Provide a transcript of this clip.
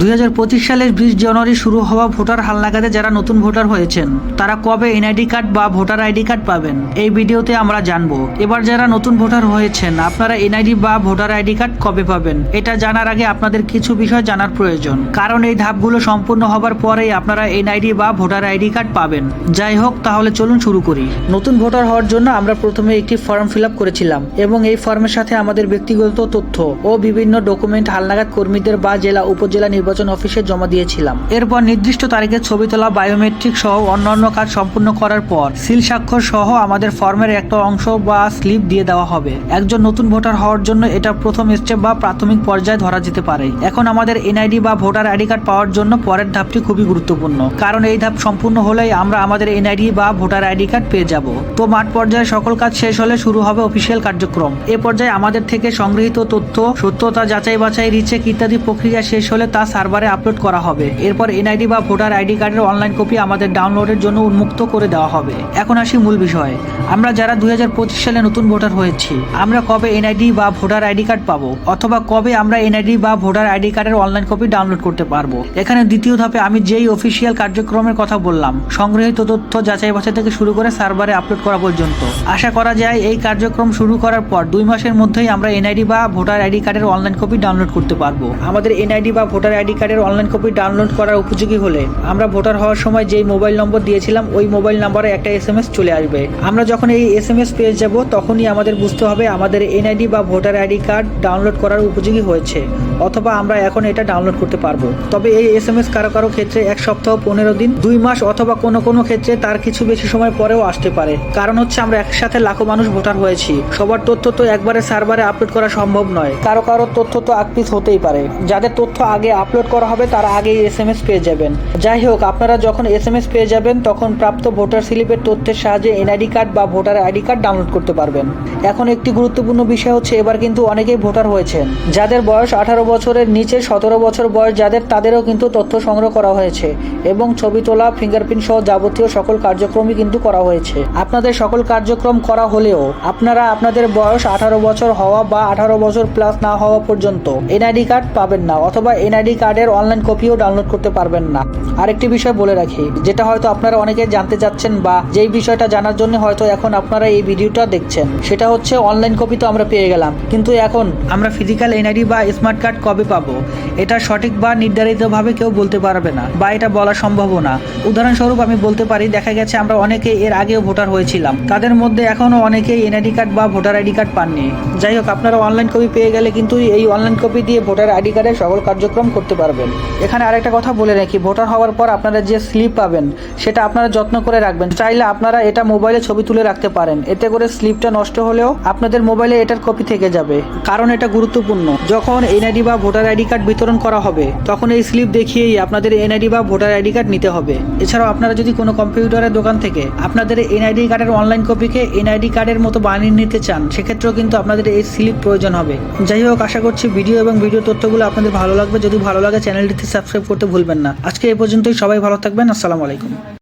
দুই হাজার পঁচিশ সালের বিশ জানুয়ারি শুরু হওয়া ভোটার হালনাগাদে যারা নতুন ভোটার হয়েছেন, তারা কবে এনআইডি কার্ড বা ভোটার আইডি কার্ড পাবেন? এই ভিডিওতে আমরা জানব। এবার যারা নতুন ভোটার হয়েছেন, আপনারা এনআইডি বা ভোটার আইডি কার্ড কবে পাবেন? এটা জানার আগে আপনাদের কিছু বিষয় জানার প্রয়োজন। কারণ এই ধাপগুলো সম্পূর্ণ হবার পরেই আপনারা এনআইডি বা ভোটার আইডি কার্ড পাবেন। যাই হোক, তাহলে চলুন শুরু করি। নতুন ভোটার হওয়ার জন্য আমরা প্রথমে একটি ফর্ম ফিল করেছিলাম এবং এই ফর্মের সাথে আমাদের ব্যক্তিগত তথ্য ও বিভিন্ন ডকুমেন্ট হালনাগাদ কর্মীদের বা জেলা, উপজেলা নির্বাচন অফিসে জমা দিয়েছিলাম। এরপর নির্দিষ্ট তারিখে ছবি তোলা, বায়োমেট্রিক সহ অন্যান্য কাজ সম্পূর্ণ করার পর সিল স্বাক্ষর সহ আমাদের ফর্মের একটা অংশ বা স্লিপ দিয়ে দেওয়া হবে। একজন নতুন ভোটার হওয়ার জন্য এটা প্রথম স্টেপ বা প্রাথমিক পর্যায়ে ধরা যেতে পারে। এখন আমাদের এনআইডি বা ভোটার আইডি কার্ড পাওয়ার জন্য পরের ধাপটি খুবই গুরুত্বপূর্ণ। কারণ এই ধাপ সম্পূর্ণ হলেই আমরা আমাদের এনআইডি বা ভোটার আইডি কার্ড পেয়ে যাব। তো মাঠ পর্যায়ে সকল কাজ শেষ হলে শুরু হবে অফিসিয়াল কার্যক্রম। এ পর্যায়ে আমাদের থেকে সংগৃহীত তথ্য, সত্যতা যাচাই বাছাই রিচেক ইত্যাদি প্রক্রিয়া শেষ হলে তা সার্ভারে আপলোড করা হবে। এরপর এনআইডি বা ভোটার আইডি কার্ডের অনলাইন কপি আমাদের ডাউনলোডের জন্য উন্মুক্ত করে দেওয়া হবে। এখন আসি মূল বিষয়। আমরা যারা দু হাজার পঁচিশ সালে নতুন ভোটার হয়েছি, আমরা কবে এনআইডি বা ভোটার আইডি কার্ড পাবো অথবা কবে আমরা এনআইডি বা ভোটার আইডি কার্ডের অনলাইন কপি ডাউনলোড করতে পারব? এখানে দ্বিতীয় ধাপে আমি যেই অফিসিয়াল কার্যক্রমের কথা বললাম, সংগৃহীত তথ্য যাচাই বাছাই থেকে শুরু করে সার্ভারে আপলোড করা পর্যন্ত। আশা করা যায়, এই কার্যক্রম শুরু করার পর দুই মাসের মধ্যেই আমরা এনআইডি বা ভোটার আইডি কার্ডের অনলাইন কপি ডাউনলোড করতে পারব। আমাদের এনআইডি বা ভোটার আইডি কার্ডের অনলাইন কপি ডাউনলোড করার উপযোগী হলে আমরা ভোটার হওয়ার সময় যেই মোবাইল নম্বর দিয়েছিলাম, ওই মোবাইল নম্বরে একটা এস চলে আসবে। আমরা যখন এই এস এম এস পেয়ে যাব, তখনই আমাদের বুঝতে হবে আমাদের এনআইডি বা ভোটার আইডি কার্ড ডাউনলোড করার উপযোগী হয়েছে, অথবা আমরা এখন এটা ডাউনলোড করতে পারব। তবে এই এস এম এস কারও কারও ক্ষেত্রে এক সপ্তাহ, পনেরো দিন, দুই মাস অথবা কোনো কোনো ক্ষেত্রে তার কিছু বেশি সময় পরেও আসতে পারে। কারণ হচ্ছে আমরা একসাথে লাখো মানুষ ভোটার হয়েছি। সবার তথ্য তো একবারে সার্ভারে আপলোড করা সম্ভব নয়। কারও কারও তথ্য তো আকপিস হতেই পারে। যাদের তথ্য আগে আপলোড করা হবে, তারা আগেই এস এম এস পেয়ে যাবেন। যাই হোক, আপনারা যখন এস এম এস পেয়ে যাবেন, তখন প্রাপ্ত ভোটার স্লিপের তথ্যের সাহায্যে এনআইডি কার্ড বা ভোটার আইডি কার্ড ডাউনলোড করতে পারবেন। এখন একটি গুরুত্বপূর্ণ বিষয় হচ্ছে, এবার কিন্তু অনেকেই ভোটার হয়েছেন। যাদের বয়স আঠারো বছরের নিচে সতেরো বছর বয়স, যাদের তাদেরও কিন্তু তথ্য সংগ্রহ করা হয়েছে এবং ছবি তোলা ফিঙ্গারপ্রিন্ট সহ যাবতীয় সকল কার্যক্রমই কিন্তু করা হয়েছে। আপনাদের সকল কার্যক্রম করা হলেও, আপনারা আপনাদের বয়স আঠারো বছর হওয়া বা আঠারো বছর প্লাস না হওয়া পর্যন্ত এনআইডি কার্ড পাবেন না অথবা এনআইডি কার্ডের অনলাইন কপিও ডাউনলোড করতে পারবেন না। আরেকটি বিষয় বলে রাখি, যেটা হয়তো আপনারা অনেকে জানতে চাচ্ছেন বা যেই বিষয়টা জানার জন্য হয়তো এখন আপনারা এই ভিডিওটা দেখছেন, সেটা হচ্ছে অনলাইন কপি তো আমরা পেয়ে গেলাম। কিন্তু এখন আমরা ফিজিক্যাল এনআইডি বা স্মার্ট কার্ড কবে পাবো? এটা সঠিক বা নির্ধারিতভাবে কেউ বলতে পারবে না বা এটা বলা সম্ভব না। উদাহরণস্বরূপ আমি বলতে পারি, দেখা গেছে আমরা অনেকে এর আগেও ভোটার হয়েছিলাম। তাদের মধ্যে এখনও অনেকেই এনআইডি কার্ড বা ভোটার আইডি কার্ড পাননি। যাই হোক, আপনারা অনলাইন কপি পেয়ে গেলে কিন্তু এই অনলাইন কপি দিয়ে ভোটার আইডি কার্ডের সকল কার্যক্রম করতে পারবেন। এখানে আরেকটা কথা বলে রাখি, ভোটার হওয়ার পর আপনারা যে স্লিপ পাবেন, সেটা আপনারা যত্ন করে রাখবেন। চাইলে আপনারা এটা মোবাইলে ছবি তুলে রাখতে পারেন। এতে করে স্লিপটা নষ্ট হলেও আপনাদের মোবাইলে এটার কপি থেকে যাবে। কারণ এটা গুরুত্বপূর্ণ, যখন এনআইডি বা ভোটার আইডি কার্ড বিতরণ করা হবে, তখন এই স্লিপ দেখিয়েই আপনাদের এনআইডি বা ভোটার আইডি কার্ড নিতে হবে। এছাড়াও আপনারা যদি কোনো কম্পিউটারের দোকান থেকে আপনাদের এনআইডি কার্ডের অনলাইন কপিকে এনআইডি কার্ডের মতো বানিয়ে নিতে চান, সেক্ষেত্রেও কিন্তু আপনাদের এই স্লিপ প্রয়োজন হবে। যাই হোক, আশা করছি ভিডিও এবং ভিডিও তথ্যগুলো আপনাদের ভালো লাগবে। যদি ভালো লাগে চ্যানেলটিতে সাবস্ক্রাইব করতে ভুলবেন না। আজকে এ পর্যন্তই সবাই ভালো থাকবেন আসসালামু আলাইকুম।